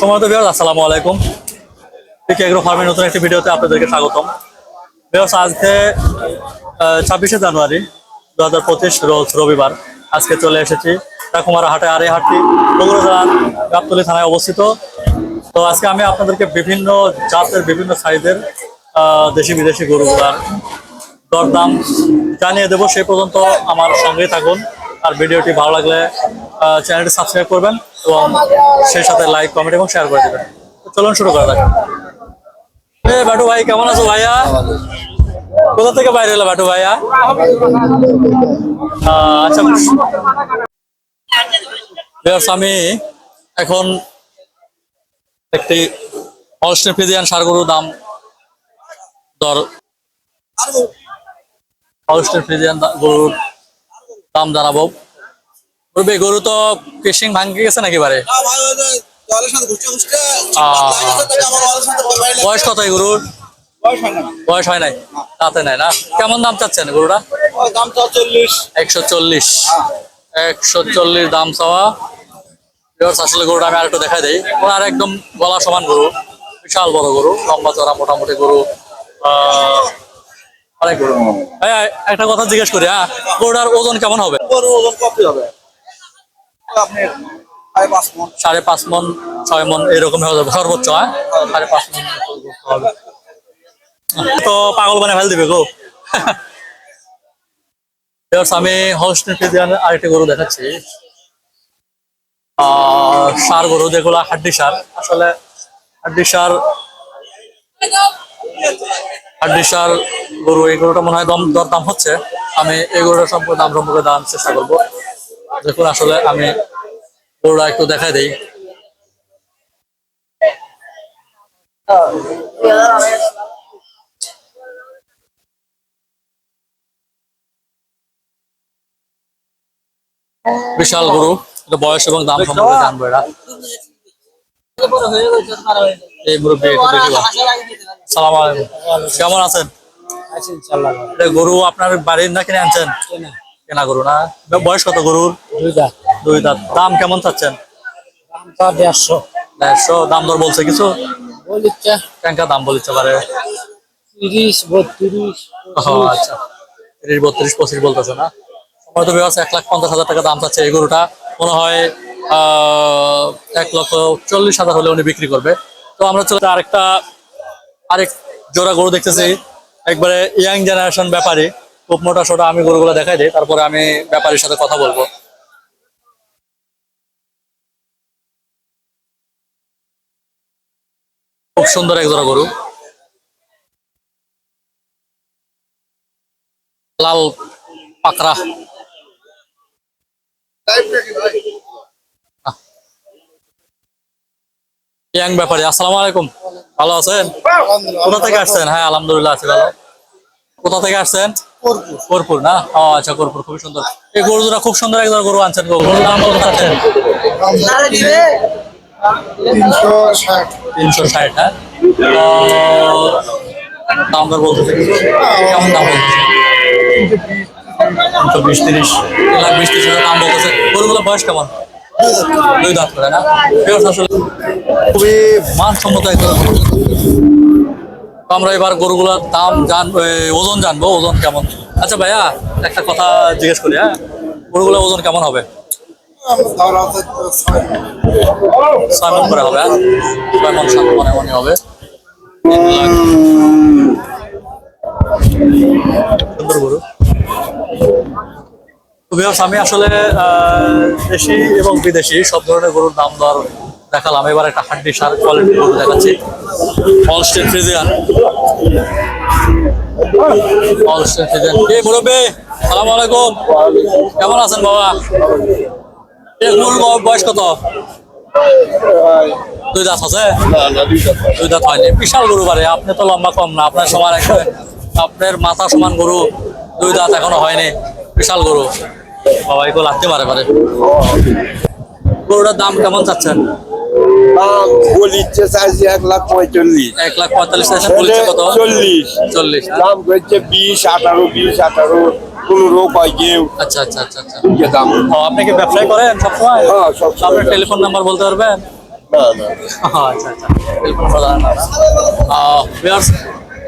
সময়ত বিহার আসসালামু আলাইকুম। ঠিক এগ্রো ফার্মের নতুন একটি ভিডিওতে আপনাদেরকে স্বাগতম। বিহার আজকে ছাব্বিশে জানুয়ারি দু হাজার পঁচিশ রোজ রবিবার। আজকে চলে এসেছি টাকুমারা হাটে, আর হাটটি বগুড়া জেলার গাবতলী থানায় অবস্থিত। তো আজকে আমি আপনাদেরকে বিভিন্ন জাতের, বিভিন্ন সাইজের দেশি বিদেশি গরুগুলার দরদাম জানিয়ে দেবো। সেই পর্যন্ত আমার সঙ্গেই থাকুন। আর ভিডিওটি ভালো লাগলে চ্যানেলটি সাবস্ক্রাইব করবেন এবং সেই সাথে লাইক কমেন্ট এবং শেয়ার করে দেবেন। চলুন শুরু করা যাক। বাটু ভাই, কেমন আছো ভাইয়া? কোথা থেকে বাইরে এলো বাটু ভাইয়া? আচ্ছা। আমি এখন একটি হলস্টেন ফিজিয়ান সার গরুর দাম দর হলস্টেন ফ্রিজিয়ান দা- গরুর দাম জানাব। বলবে গরু তো কেশিং ভাঙ্গে গেছে নাকি বারে বয়স কত গরুর? বয়স হয় নাই। তাতে নাই না? কেমন দাম চাচ্ছেন গরুটা একশো চল্লিশ। একশো চল্লিশ দাম চাওয়া। আসলে গরুটা আমি আরেকটু দেখাই দিই। ওনার একদম গলা সমান গরু। বিশাল বড় গরু। লম্বা চড়া মোটামুটি গরু। আহ, অনেক গরু। একটা কথা জিজ্ঞেস করি হ্যাঁ? গরুটার ওজন কেমন হবে? সাড়ে পাঁচ মন? ছয় মন এরকম যাবে, সর্বোচ্চ হ্যাঁ? সাড়ে পাঁচ মন হবে তো পাগল বানিয়ে ফেল দিবে গো। আমি ফিজিয়ান আরেকটি গরু দেখাচ্ছি। সার গরু, যেগুলো হাড্ডি সার। আসলে হাড্ডি সার হাড্ডি সার গরু এই গরুটা মনে হয় দম দরদাম হচ্ছে। আমি এই গরুটার সম্পর্কে দাম সম্পর্কে দাম চেষ্টা করব। দেখুন আসলে আমি গরুটা একটু দেখাই দিই। বিশাল গরু বয়স এবং দাম সম্পর্কে জানব এটা। এই মুরব্বী সালাম আলাইকুম। কেমন আছেন? গরু আপনার বাড়ির না কিনে। আনছেন কেনা গরু না? বয়স কত গরুর? দুই দাঁত। দাম কেমন চাচ্ছেন? দামটা দেড়শো। দেড়শো। দাম দর বলছে কিছু? বলিচ্ছে। কেঙ্কা দাম পারে তিরিশ বত্রিশ আচ্ছা। তিরিশ বত্রিশ পঁচিশ বলতেছে না? হয়তো এক লাখ পঞ্চাশ হাজার টাকা দাম চাচ্ছে এই গরুটা। মনে হয় আহ, এক লক্ষ চল্লিশ হাজার হলে উনি বিক্রি করবে। তো আমরা চলে আরেকটা আরেক জোড়া গরু দেখতেছি। একবারে ইয়াং জেনারেশন ব্যাপারী। খুব মোটা সোটা আমি গরুগুলো দেখাই দিই, তারপরে আমি ব্যাপারীর সাথে কথা বলব। খুব সুন্দর এক জোড়া গরু। লাল পাকড়া। ইয়াং ব্যাপারী, আসসালামু আলাইকুম। ভালো আছেন? কোথা থেকে আসছেন? হ্যাঁ আলহামদুলিল্লাহ, আছি ভালো। কোথা থেকে আসছেন? কর্পুর। না? ও আচ্ছা কর্পুর খুবই সুন্দর। এই গরু দুটা খুব সুন্দর একদম গরু আনছেন গরুর দাম কত চাচ্ছেন? তিনশো ষাট। হ্যাঁ? দাম দর বলতেছে কেমন দাম বলতেছে? তিনশো বিশ তিরিশ। লাখ বিশ তিরিশ দাম বলতেছে। গরুগুলো বয়স কেমন? দুই দাঁত করে না? খুবই মানসম্মত এক ধরনের গরু। আমরা এবার গরুগুলোর দাম জান ওজন জানব, ওজন কেমন? আচ্ছা ভাইয়া, একটা কথা জিজ্ঞেস করি হ্যাঁ? গরুগুলোর ওজন কেমন হবে? ছয় মন করে হবে হ্যাঁ? ছয় মন সাত মনে মনে হবে। সুন্দর গরু। আমি আসলে দেশি এবং বিদেশি সব ধরনের গরুর দাম দর দেখালাম। এবার একটা হাড্ডি সার কোয়ালিটির গরু দেখাচ্ছি। অলস্টেন ফ্রিজিয়ান অলস্টেন ফ্রিজিয়ান কে সালাম আলাইকুম। কেমন আছেন বাবা? গরুর বয়স কত? দুই দাঁত আছে? দুই দাঁত হয়নি। বিশাল গরু বারে আপনি তো লম্বা কম না। আপনার সমান একবারে আপনার মাথা সমান গরু। দুই দাঁত এখনও হয়নি। বিশাল গরু। বাবা, এগুলো লাগতে পারে পারে গরুটার দাম কেমন চাচ্ছেন? বলিচ্ছে চাইছি এক লাখ পঁয়তাল্লিশ। এক লাখ পঁয়তাল্লিশ চাইছেন বলছে কত? চল্লিশ। চল্লিশ হ্যাঁ? দাম বিশ আঠারো বিশ আঠারো। পনেরো কয় কেউ। আচ্ছা আচ্ছা আচ্ছা আচ্ছা। দাম। ও আপনি কি ব্যবসায় করেন সবসময়? হ্যাঁ, সবসময় আপনার টেলিফোন নাম্বার বলতে পারবেন?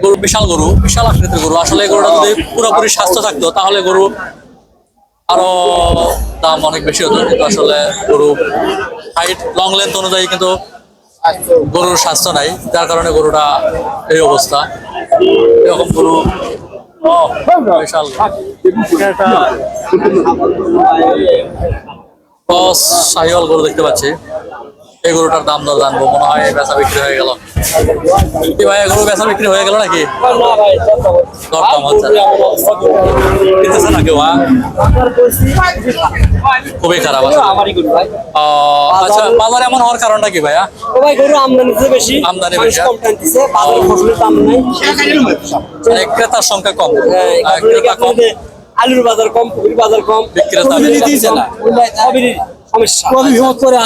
গরু বিশাল গরু বিশাল আকৃতির গরু। আসলে গরুটা যদি পুরোপুরি স্বাস্থ্য থাকতো তাহলে গরু আরও দাম অনেক বেশি হতো, কিন্তু আসলে গরু হাইট লং লেন্থ অনুযায়ী কিন্তু গরুর স্বাস্থ্য নাই, যার কারণে গরুটা এই অবস্থা। এরকম গরু বিশাল। গরু দেখতে পাচ্ছি। এই গরুটার দাম দর জানব মনে হয় বেচা বিক্রি হয়ে গেল। কি ভাই গরু বেচা বিক্রি হয়ে গেল নাকি? দরদাম হচ্ছে। কিনতেছে না কেউ? খুবই খারাপ আছে। আচ্ছা বাজার এমন হওয়ার কারণটা কি ভাইয়া? গরু আমদানিতে বেশি আমদানি বেশি। ফসলের দাম নাই। মানে ক্রেতার সংখ্যা কম। হ্যাঁ, ক্রেতা কম। আলুর বাজার কম পুকুর বাজার কম বিক্রেতা বেশি। দিচ্ছে না সবেরই সমস্যা করে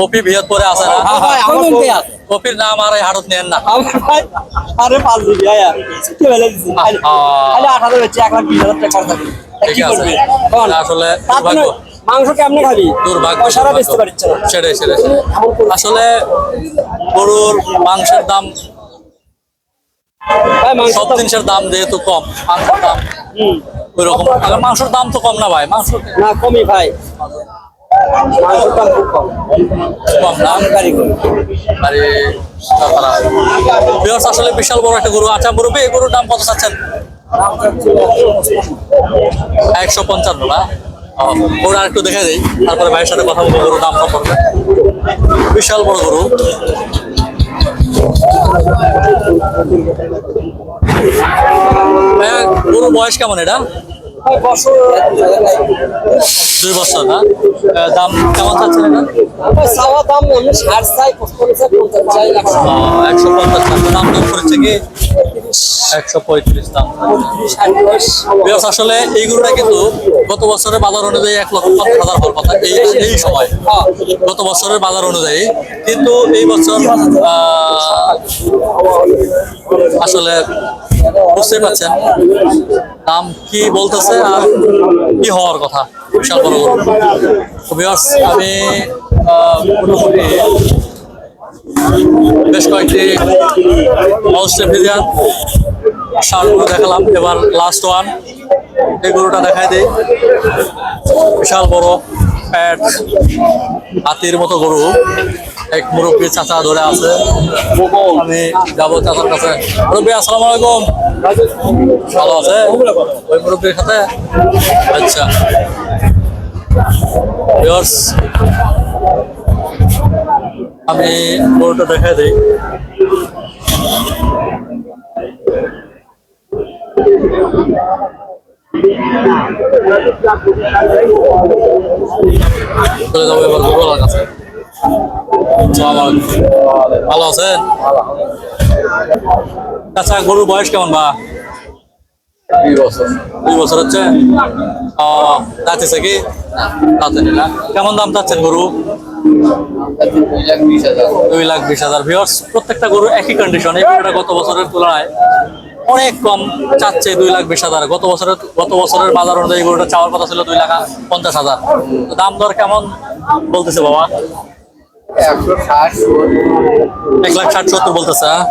কপি বৃহৎ পরে আছে না? হ্যাঁ, ভাই, আমার কমকে তো- আছে। কপির নাম আর এই হাটত নেন না। আরে পাঁচ দিবি আয়া। ছুটি বেলা দিছি। খালি খালি আট হাজার হচ্ছে এক লাখ বিশ হাজার টাকা খরচ হবে তা ঠিক কি করবি? আসলে তার জন্য দুর্ভাগ্য। মাংস কেমনে খাবি? পয়সাটা বেচতে পারছে না। সেটাই সেটাই সেটাই। আসলে গরুর মাংসের দাম সব জিনিসের দাম যেহেতু কম মাংসের দাম। ওই রকম মাংসের দাম তো কম না ভাই মাংস না কমই ভাই। মাংসের দাম খুব কম আসলে বিশাল বড় একটা গরু। আচ্ছা মুরব্বী গরুর দাম কত চাচ্ছেন? একশো পঞ্চান্ন না? ও, গরু আর একটু দেখে দিই তারপরে ভাইয়ের সাথে কথা বলব গরুর দাম সম্পর্কে। বিশাল বড় গরু। গরুর বয়স কেমন এটা? দুই বছর না? দাম কেমন চাচ্ছেন এটা? ভাই চাওয়া দাম আমি ষাট চাই পঞ্চাশ চাই একশো পঞ্চাশ। টাকা দাম দাম করেছে কি? একশো পঁয়ত্রিশ দাম। বিকজ আসলে এই গরুটা কিন্তু গত বছরের বাজার অনুযায়ী এক লক্ষ পঞ্চাশ হাজার হওয়ার কথা। এই এই সময় গত বছরের বাজার অনুযায়ী। কিন্তু এই বছর আহ, আসলে বুঝতে পারছেন। দাম কি বলতেছে? আর কি হওয়ার কথা বিশাল বড় viewers, আমি মোটামুটি বেশ কয়েকটি অস্ট্রেলিয়ান শার্টগুলো দেখালাম। এবার লাস্ট ওয়ান এই গরুটা দেখাই দিই। বিশাল বড়। প্যাট হাতির মতো গরু। এক মুরব্বী চাচা ধরে আছে। আমি যাব চাচার কাছে। মুরব্বী, আসসালামু আলাইকুম। ভালো আছে? ওই মুরব্বীর সাথে? আচ্ছা। আমি গরুটা দেখাই দিই। এবার ভালো আছেন আচ্ছা গরুর বয়স কেমন বা দুই বছর দুই বছর হচ্ছে কি কেমন দাম চাচ্ছেন গরু দুই লাখ বিশ হাজার প্রত্যেকটা গরু একই কন্ডিশন এই গরুটা গত বছরের তুলনায় অনেক কম চাচ্ছে দুই লাখ বিশ হাজার। গত বছরের গত বছরের বাজার অনুযায়ী গরুটা চাওয়ার কথা ছিল দুই লাখ পঞ্চাশ হাজার। দাম দর কেমন বলতেছে বাবা? এক লাখ ষাট সত্তর বলতেছে হ্যাঁ?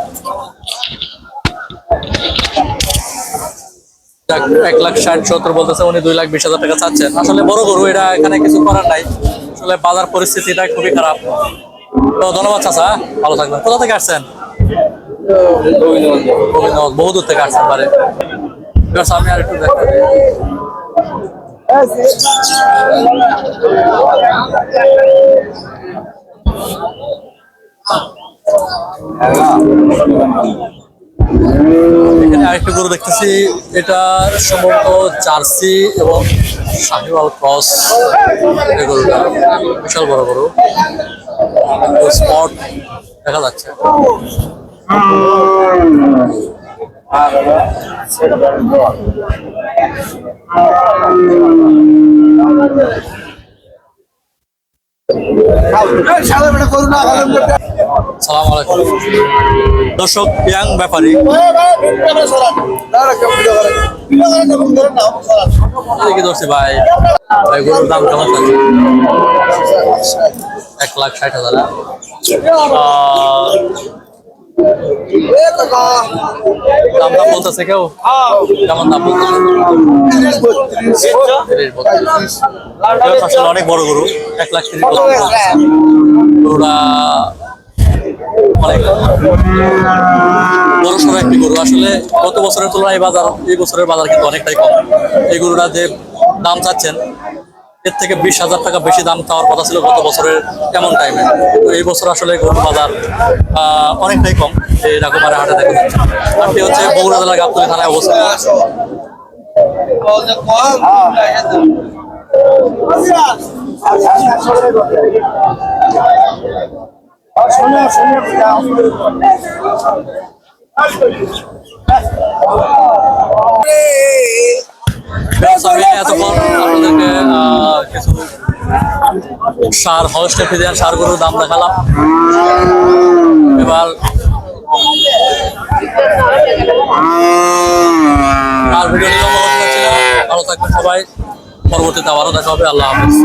এক লাখ ষাট সত্তর বলতেছে, উনি দুই লাখ বিশ হাজার টাকা চাচ্ছেন। আসলে বড় গরু, এটা এখানে কিছু করার নাই। আসলে বাজার পরিস্থিতিটা খুবই খারাপ। তো ধন্যবাদ চাচা, ভালো থাকবেন। কোথা থেকে আসছেন? গোবিন্দগঞ্জ বহু দূর থেকে আসছেন পারে এবার সামনে আর একটু দেখা এখানে আরেকটা গরু দেখতেছি, এটা সম্ভবত জার্সি এবং শাহিওয়াল ক্রস গরুটা। বিশাল বড় গরু। স্পট দেখা যাচ্ছে। সালাম দর্শক ইয়াং ব্যাপারী। কি ধরছি ভাই? গরুর দাম কেমন চাচ্ছে? এক লাখ ষাট হাজার আহ, কেউ? কেমন দাম বলতেছে? অনেক বড় গরু। এক লাখ তিরিশ বলতেছে। অনেক বড় সড়ো একটি গরু। আসলে গত বছরের তুলনায় বাজার, এই বছরের বাজার কিন্তু অনেকটাই কম। এই গরুটা যে দাম চাচ্ছেন এর থেকে বিশ হাজার টাকা বেশি দাম পাওয়ার কথা ছিল গত বছরের এমন টাইমে তো এই বছর আসলে গরুর বাজার অনেকটাই কম। এই রকমারে হাটে দেখা যাচ্ছে। হাটটি হচ্ছে বগুড়া জেলার গাবতলী থানায় অবস্থিত। ব্যবসা সার হলস্টের সার সারগুলোর দাম দেখালাম। এবার আর ভিডিও ভালো থাকবে সবাই। পরবর্তীতে আবারও দেখা হবে। আল্লাহ হাফিজ।